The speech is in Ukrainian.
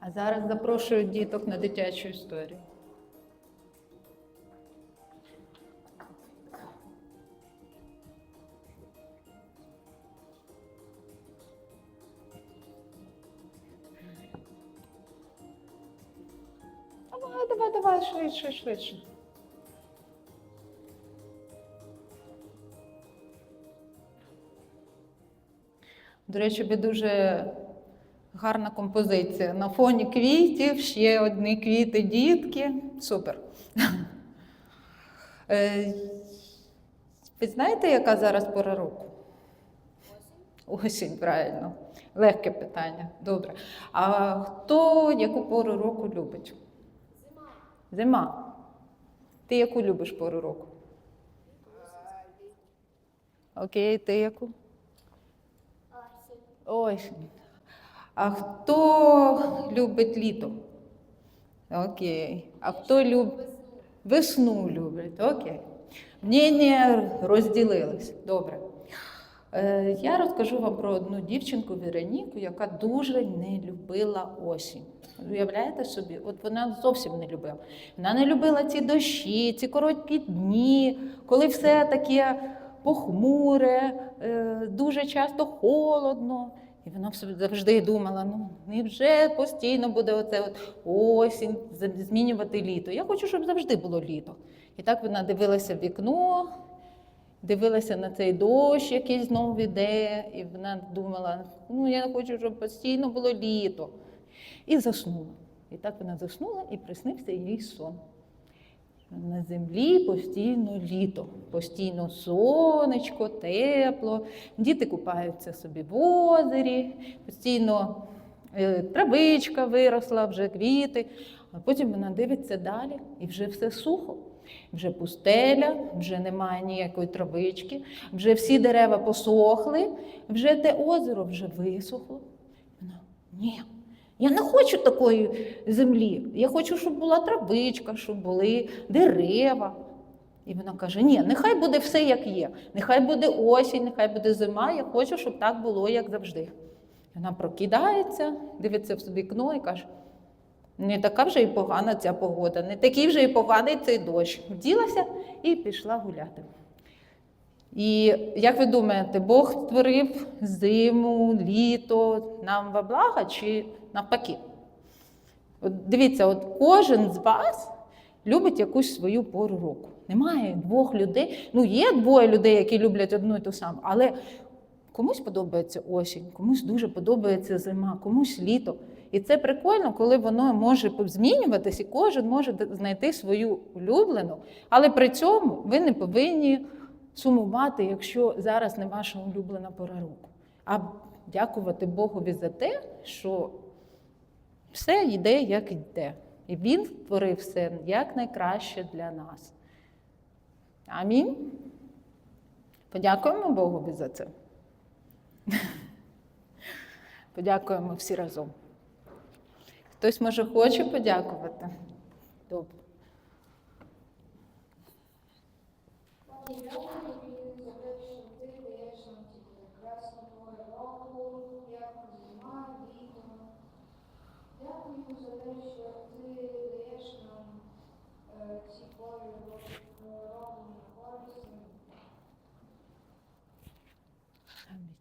А зараз запрошую діток на дитячу історію. Давай, давай, давай, швидше, швидше. До речі, ви дуже гарна композиція. На фоні квітів, ще одні квіти, дітки. Супер. Е, Ви знаєте, яка зараз пора року? Осінь, правильно. Легке питання. Добре. А хто яку пору року любить? Зима. Зима. Ти яку любиш пору року? Окей, ти яку? Осінь. А хто любить літо? Окей. А хто любить весну любить? Окей. Мнення розділились. Добре. Е, я розкажу вам про одну дівчинку Вероніку, яка дуже не любила осінь. Уявляєте собі? От вона зовсім не любила. Вона не любила ці дощі, ці короткі дні, коли все таке похмуре, е, дуже часто холодно. І вона завжди думала: ну невже постійно буде оце от осінь, змінювати літо. Я хочу, щоб завжди було літо. І так вона дивилася в вікно, дивилася на цей дощ, який знову йде, і вона думала: ну я хочу, щоб постійно було літо. І заснула. І так вона заснула, і приснився їй сон. На землі постійно літо, постійно сонечко, тепло, діти купаються собі в озері, постійно е, травичка виросла, вже квіти. А потім вона дивиться далі і вже все сухо. Вже пустеля, вже немає ніякої травички, вже всі дерева посохли, вже те озеро вже висохло. Вона ні, я не хочу такої землі. Я хочу, щоб була травичка, щоб були дерева. І вона каже: ні, нехай буде все як є. Нехай буде осінь, нехай буде зима. Я хочу, щоб так було, як завжди. Вона прокидається, дивиться в вікно і каже: не така вже і погана ця погода, не такий вже і поганий цей дощ. Вділася і пішла гуляти. І як ви думаєте, Бог створив зиму, літо нам во благо чи навпаки? От дивіться, от кожен з вас любить якусь свою пору року. Немає двох людей. Ну, є двоє людей, які люблять одну і ту саму, але комусь подобається осінь, комусь дуже подобається зима, комусь літо. І це прикольно, коли воно може змінюватись, і кожен може знайти свою улюблену, але при цьому ви не повинні сумувати, якщо зараз не ваша улюблена пора року. А дякувати Богові за те, що все йде, як йде. І Він створив все як найкраще для нас. Амінь. Подякуємо Богові за це. Подякуємо всі разом. Хтось може хоче подякувати? Добре. family